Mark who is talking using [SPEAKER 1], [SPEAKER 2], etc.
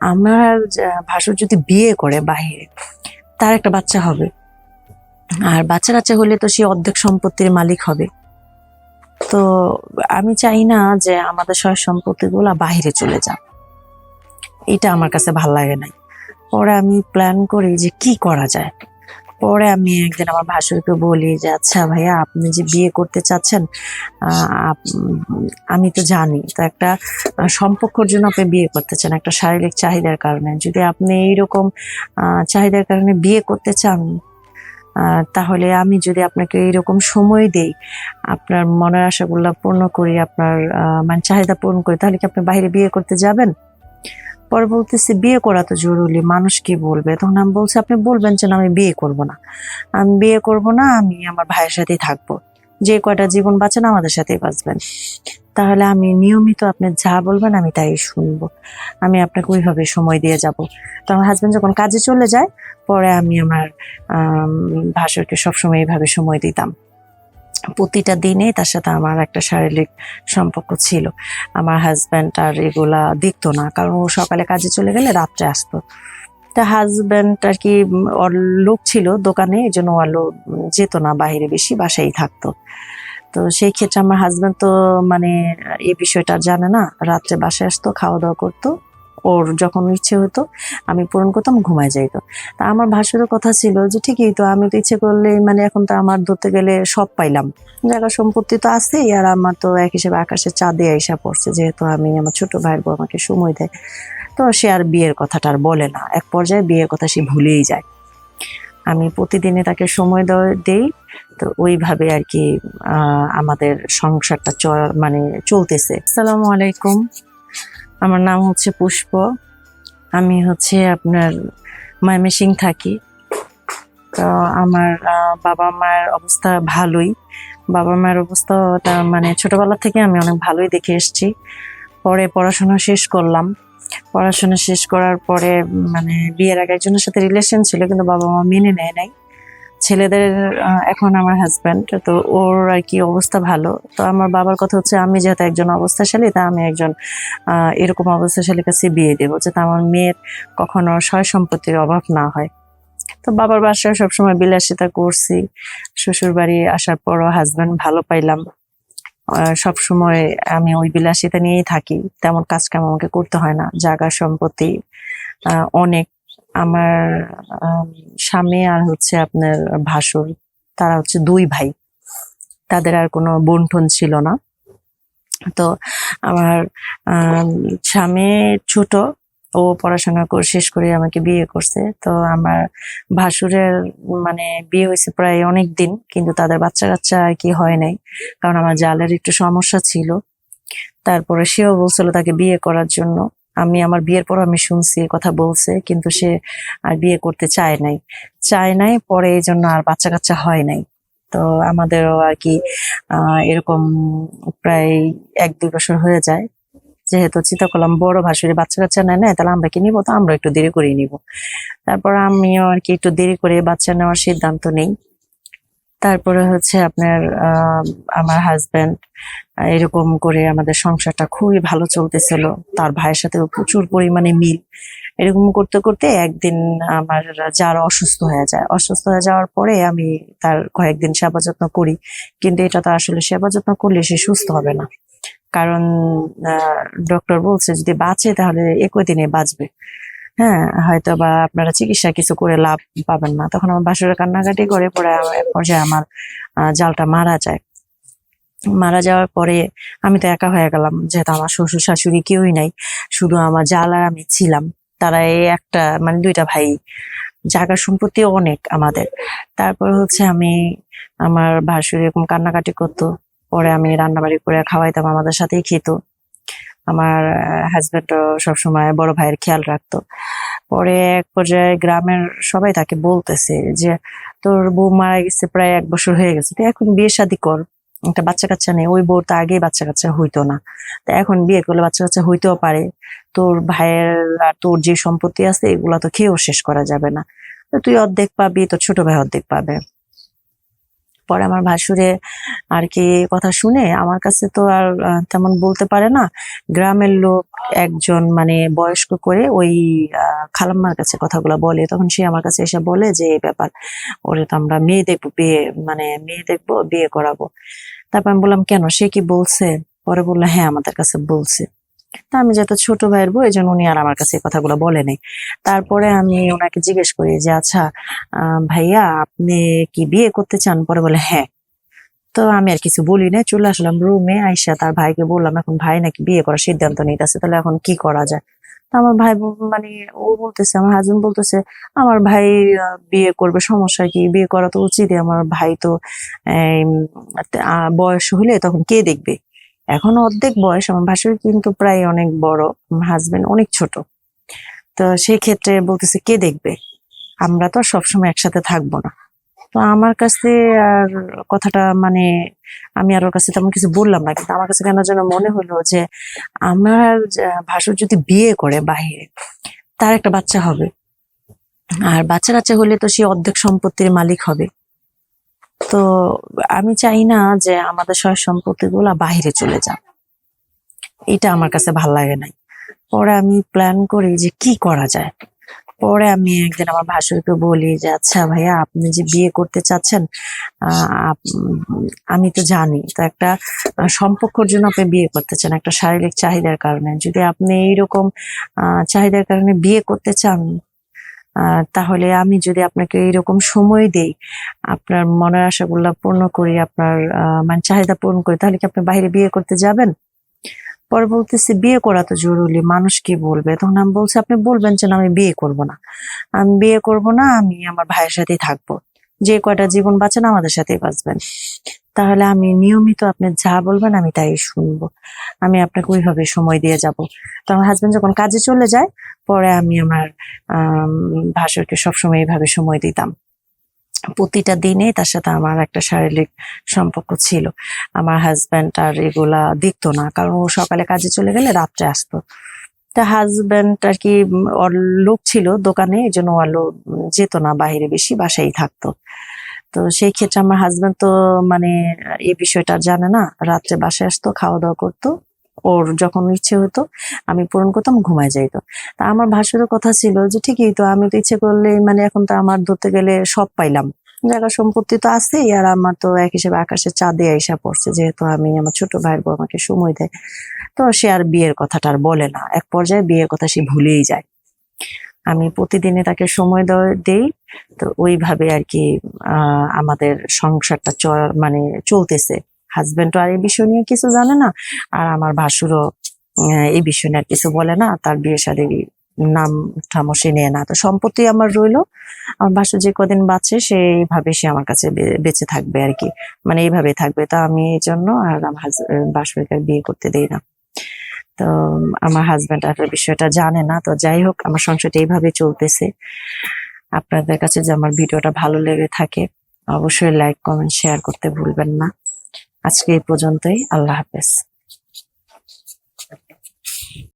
[SPEAKER 1] আমার ভাসুর যদি বিয়ে করে বাহিরে, তার একটা বাচ্চা হবে। আর বাচ্চা কাচ্চা হলে তো সে অর্ধেক সম্পত্তির মালিক হবে। তো আমি চাই না যে আমাদের সয় সম্পত্তিগুলো বাহিরে চলে যাক। এটা আমার কাছে ভালো লাগে নাই। পরে আমি প্ল্যান করি যে কি করা যায়। পরে আমি একদিন আমার ভাসুরকে বলি যে আচ্ছা ভাইয়া, আপনি যে বিয়ে করতে চাচ্ছেন আমি তো জানি, তো একটা সম্পর্কের জন্য আপনি বিয়ে করতে চান, একটা শারীরিক চাহিদার কারণে। যদি আপনি এইরকম চাহিদার কারণে বিয়ে করতে চান তাহলে আমি যদি আপনাকে এইরকম সময় দেই, আপনার মনের আশাগুলো পূর্ণ করি, আপনার মানে চাহিদা পূরণ করি, তাহলে কি আপনি বাইরে বিয়ে করতে যাবেন? পরে বলতেছি বিয়ে করা তো জরুরি মানুষ কি বলবে? তখন আমি বলছি আপনি বলবেন যে আমি বিয়ে করব না। আমি বিয়ে করব না আমি আমার ভাইয়ের সাথেই থাকব। যে কয়টা জীবন বাঁচেন আমাদের সাথেই বাঁচবেন। তাহলে আমি নিয়মিত আপনি যা বলবেন আমি তাই শুনব। আমি আপনাকে ওইভাবে সময় দিয়ে যাব। তো আমার হাজবেন্ড যখন কাজে চলে যায় পরে আমি আমার আম, ভাসুরকে সবসময় এইভাবে সময় দিতাম। প্রতিটা দিনে তার সাথে আমার একটা শারীরিক সম্পর্ক ছিল। আমার হাজব্যান্ড আর এগুলা দেখতো না, কারণ ও সকালে কাজে চলে গেলে রাত্রে আসতো। তা হাজব্যান্ড আর কি ওর লোক ছিল দোকানে, এই জন্য ওর লোক যেত না, বাইরে বেশি বাসায় থাকতো। তো সেই ক্ষেত্রে আমার হাজব্যান্ড তো মানে এই বিষয়টা জানে না, রাত্রে বাসায় আসতো খাওয়া দাওয়া করতো। ওর যখন ইচ্ছে হতো, আমি পূরণ করতাম ঘুমায় যাইত। তা আমার ভাসুরের কথা ছিল যে, ঠিকই তো, আমি তো ইচ্ছে করলে মানে এখন তো আমার ধরতে গেলে সব পাইলাম। জায়গা সম্পত্তি তো আছেই, আর আমার তো এক হিসেবে আকাশে চাঁদে আইসা পড়ছে, যেহেতু আমি আমার ছোট ভাইয়ের বউ আমাকে সময় দেয়। তো সে আর বিয়ের কথাটা আর বলে না। এক পর্যায়ে বিয়ের কথা সে ভুলেই যায়। আমি প্রতিদিনে তাকে সময় দেওয়া- দেই। তো ওইভাবে আর কি আমাদের সংসারটা মানে চলতেছে। আসসালামু আলাইকুম। আমার নাম হচ্ছে পুষ্প। আমি হচ্ছে আপনার ময়মনসিং থাকি। তো আমার বাবা মায়ের অবস্থা ভালোই। বাবা মায়ের অবস্থাটা মানে ছোটবেলা থেকে আমি অনেক ভালোই দেখে এসছি। পরে পড়াশোনা শেষ করলাম। পড়াশোনা শেষ করার পরে মানে বিয়ের আগে একজনের সাথে রিলেশন ছিল, কিন্তু বাবা মা মেনে নেয় নাই। ছেলেদের এখন আমার হাজব্যান্ড তো ওর আর কি অবস্থা ভালো। তো আমার বাবার কথা হচ্ছে, আমি যেহেতু একজন অবস্থাশালী, তা আমি একজন এরকম অবস্থাশালীর কাছে বিয়ে দেবো, যাতে আমার মেয়ের কখনো সয় সম্পত্তির অভাব না হয়। তো বাবার বাসায় সবসময় বিলাসিতা করছি। শ্বশুর বাড়ি আসার পরও হাজব্যান্ড ভালো পাইলাম। সব সময় আমি ওই বিলাসিতা নিয়েই থাকি। তেমন কাজ কাম আমাকে করতে হয় না। জায়গা, সম্পত্তি অনেক। আমার আম, স্বামী আর হচ্ছে আপনার ভাসুর তারা হচ্ছে দুই ভাই। তাদের আর কোনো বোন টোন ছিল না। তো আমার আম, স্বামী ছোট ও পড়াশোনা করে শেষ করে আমাকে বিয়ে করছে। তো আমার ভাসুরের মানে বিয়ে হয়েছে প্রায় অনেক দিন কিন্তু তাদের বাচ্চা কাচ্চা আর কি হয় নাই। কারণ আমার জালের একটু সমস্যা ছিল। তারপরে সেও বলছিল তাকে বিয়ে করার জন্য। আমি আমার বিয়ের পর আমি শুনছি কথা বলছে, কিন্তু সে আর বিয়ে করতে চায় নাই। চায় নাই, পরে এই জন্য আর বাচ্চা কাচ্চা হয় নাই। তো আমাদেরও আর কি এরকম প্রায় এক দুই বছর হয়ে যায়। যেহেতু চিন্তা করলাম বড় ভাসুরি বাচ্চা কাচ্চা নেয় না তাহলে আমরা কি নিবো? তো আমরা একটু দেরি করে নিব। তারপর আমিও আর কি একটু দেরি করে বাচ্চা নেওয়ার সিদ্ধান্ত নেই। তারপরে হচ্ছে আপনার আমার হাজব্যান্ড এরকম করে আমাদের সংসারটা খুবই ভালো চলতেছিল। তার ভাইয়ের সাথে প্রচুর পরিমাণে মিল। এরকম করতে করতে একদিন আমার যার অসুস্থ হয়ে যায়। অসুস্থ হয়ে যাওয়ার পরে আমি তার কয়েকদিন সেবা যত্ন করি। কিন্তু এটা তো আসলে সেবা যত্ন করলে সে সুস্থ হবে না। কারণ ডক্টর বলছে, যদি বাঁচে তাহলে একই দিনে বাঁচবে। হ্যাঁ হয়তো বা আপনারা চিকিৎসা কিছু করে লাভ পাবেন না। তখন আমার বাসুরা কান্নাকাটি করে পরে পর্যায়ে আমার জালটা মারা যায়। মারা যাওয়ার পরে আমি তো একা হয়ে গেলাম, যেহেতু আমার শ্বশুর শাশুড়ি কেউই নাই, শুধু আমার জাল আর আমি ছিলাম। তারা এই একটা মানে দুইটা ভাই জায়গা সম্পত্তি অনেক আমাদের। তারপর হচ্ছে আমি আমার ভাসুর এরকম কান্নাকাটি করতো, পরে আমি রান্নাবাড়ি করে খাওয়াইতাম, আমাদের সাথেই খেত। আমার হাজবেন্ডও সবসময় বড় ভাইয়ের খেয়াল রাখতো। পরে এক পর্যায়ে গ্রামের সবাই তাকে বলতেছে যে, তোর বউ মারা গেছে প্রায় এক বছর হয়ে গেছে, তুই এখন বিয়ে শাদী কর। একটা বাচ্চা কাচ্চা নেই, ওই বউর তো আগে বাচ্চা কাচ্চা হইতো না। তা এখন বিয়ে করলে বাচ্চা কাচ্চা হইতেও পারে। তোর ভাইয়ের আর তোর যে সম্পত্তি আছে, এগুলা তো খেয়েও শেষ করা যাবে না। তুই অর্ধেক পাবি, তোর ছোট ভাই অর্ধেক পাবে। পরে আমার ভাসুরে আর কি কথা শুনে আমার কাছে তো আর তেমন বলতে পারে না। গ্রামের লোক একজন মানে বয়স্ক করে ওই খালাম্মার কাছে কথাগুলো বলে। তখন সে আমার কাছে এসে বলে যে, এই ব্যাপার, ওরে তো আমরা মেয়ে দেখব, বিয়ে মানে মেয়ে দেখব, বিয়ে করাবো। তারপর আমি বললাম, কেন? সে কি বলছে? পরে বলল হ্যাঁ আমাদের কাছে বলছে। তা আমি যেহেতু ছোট ভাইয়ের বউ এই জন্য উনি আর আমার কাছে এই কথাগুলো বলে নাই তারপরে আমি ওনাকে জিজ্ঞেস করি যে আচ্ছা ভাইয়া, আপনি কি বিয়ে করতে চান? পরে বলে হ্যাঁ। তো আমি আর কিছু বলি না চলে আসলাম রুমে আইসা তার ভাইকে বললাম, এখন ভাই নাকি বিয়ে করার সিদ্ধান্ত নিতেছে, তাহলে এখন কি করা যায়? আমার ভাই মানে ও বলতেছে, আমার হাজবেন্ড বলতেছে, আমার ভাই বিয়ে করবে, সমস্যা কি? বিয়ে করা তো উচিত আমার ভাই তো বয়স হলে তখন কে দেখবে? এখন অর্ধেক বয়স, আমার ভাসুর কিন্তু প্রায় অনেক বড় হাজবেন্ড অনেক ছোট। তো সেই ক্ষেত্রে বলতেছে, কে দেখবে? আমরা তো সবসময় একসাথে থাকব না। তো আমার কাছে আর কথাটা মানে আমি আর ওর কাছে তেমন কিছু বললাম না, কিন্তু আমার কাছে কেন যেন মনে হলো যে আমার ভাসুর যদি বিয়ে করে বাহিরে, তার একটা বাচ্চা হবে। আর বাচ্চা কাচ্চা হলে তো সে অর্ধেক সম্পত্তির মালিক হবে। তো আমি চাই না যে আমাদের সয় সম্পত্তি গুলা বাহিরে চলে যাক। এটা আমার কাছে ভালো লাগে নাই। পরে আমি প্ল্যান করি যে কি করা যায়। পরে আমি একদিন আমার ভাসুরকে বলি যে আচ্ছা ভাইয়া, আপনি যে বিয়ে করতে চাচ্ছেন আমি তো জানি, তো একটা সম্পর্কের জন্য আপনি বিয়ে করতে চান, একটা শারীরিক চাহিদার কারণে। যদি আপনি এইরকম চাহিদার কারণে বিয়ে করতে চান তাহলে আমি যদি আপনাকে এইরকম সময় দেই, আপনার মনের আশাগুলো পূর্ণ করি, আপনার মানে চাহিদা পূরণ করি, তাহলে কি আপনি বাইরে বিয়ে করতে যাবেন? পরে বলতেছে, বিয়ে করা তো জরুরি, মানুষ কি বলবে? তখন আমি বলছি, আপনি বলবেন যে আমি বিয়ে করব না। আমি বিয়ে করব না, আমি আমার ভাইয়ের সাথেই থাকব। যে কয়টা জীবন বাঁচেন, আমাদের সাথেই বাঁচবেন। তাহলে আমি নিয়মিত আপনি যা বলবেন আমি তাই শুনব। আমি আপনাকে ওইভাবে সময় দিয়ে যাব। তো আমার হাজবেন্ড যখন কাজে চলে যায়, পরে আমি আমার ভাসুরকে সবসময় এইভাবে সময় দিতাম। প্রতিটা দিনে তার সাথে আমার একটা শারীরিক সম্পর্ক ছিল। আমার হাজব্যান্ড আর এগুলা দেখতো না, কারণ ও সকালে কাজে চলে গেলে রাত্রে আসতো। তা হাজবেন্ড আর কি, ওর লোক ছিল দোকানে, এই জন্য ও লোক যেত না, বাইরে বেশি, বাসায় থাকতো। তো সেই ক্ষেত্রে আমার হাজবেন্ড তো মানে এই বিষয়টা জানে না। রাত্রে বাসায় আসতো খাওয়া দাওয়া করতো। ওর যখন ইচ্ছে হতো, আমি পূরণ করতাম ঘুমায় যাইতো। তা আমার ভাসুরের কথা ছিল যে, ঠিকই তো, আমি তো ইচ্ছে করলে মানে এখন তো আমার ধরতে গেলে সব পাইলাম। জায়গা সম্পত্তি তো আছেই, আর আমার তো এক হিসেবে আকাশে চাঁদে আইসা পড়ছে। যেহেতু আমি আমার ছোট ভাইয়ের বউ আমাকে সময় দেয়, তো সে আর বিয়ের কথাটা আর বলে না। এক পর্যায়ে বিয়ের কথা সে ভুলেই যায়। আমি প্রতিদিনে তাকে সময় দেই তো ওইভাবে আর কি আমাদের সংসারটা চ- মানে চলতেছে। হাজবেন্ড আর এই বিষয় নিয়ে কিছু জানে না, আর আমার ভাসুরও এই বিষয় নিয়ে আর কিছু বলে না, তার বিয়ে শাদী নাম ঠামো সে নেয় না। তো সম্পত্তি আমার রইল, আমার ভাসু যে কদিন বাঁচে, সেইভাবে সে আমার কাছে বেঁচে থাকবে আর কি। মানে এইভাবে থাকবে। তা আমি এই জন্য আর আমার আর বিয়ে করতে দেই না। তো আমার হাজব্যান্ড আর বিষয়টা জানে না। তো যাই হোক, আমার সংসারটা এইভাবে চলতেছে। আপনাদের কাছে যে আমার ভিডিওটা ভালো লেগে থাকে, অবশ্যই লাইক কমেন্ট শেয়ার করতে ভুলবেন না। আজকে এই পর্যন্তই, আল্লাহ হাফেজ।